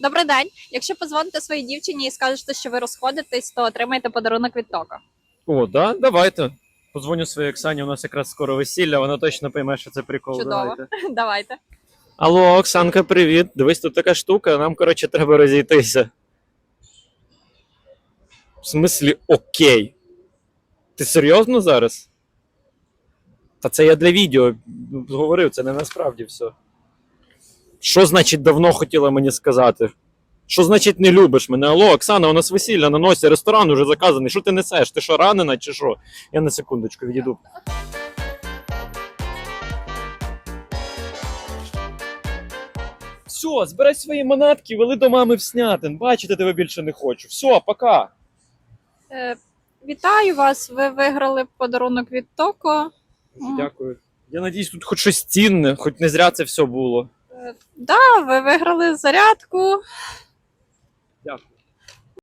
Добрий день. Якщо позвоните своїй дівчині і скажете, що ви розходитесь, то отримаєте подарунок від тока. О, да? Давайте. Позвоню своїй Оксані, у нас якраз скоро весілля, вона точно пойме, що це прикол. Чудово. Давайте. Давайте. Алло, Оксанка, привіт. Дивись, тут така штука, нам, коротше, треба розійтися. В смислі, окей. Ти серйозно зараз? Та це я для відео говорив, це не насправді все. Що значить давно хотіла мені сказати? Що значить не любиш мене? Алло, Оксана, у нас весілля на носі, ресторан уже заказаний. Що ти несеш? Ти що, ранена чи що? Я на секундочку відійду. Все, збирай свої манатки, вели до мами в снятин. Бачити тебе більше не хочу. Все, пока. Е, вітаю вас. Ви виграли подарунок від токо. Дякую. Я надіюсь, тут хоч щось цінне, хоч не зря це все було. Е, да, ви виграли зарядку. Дякую.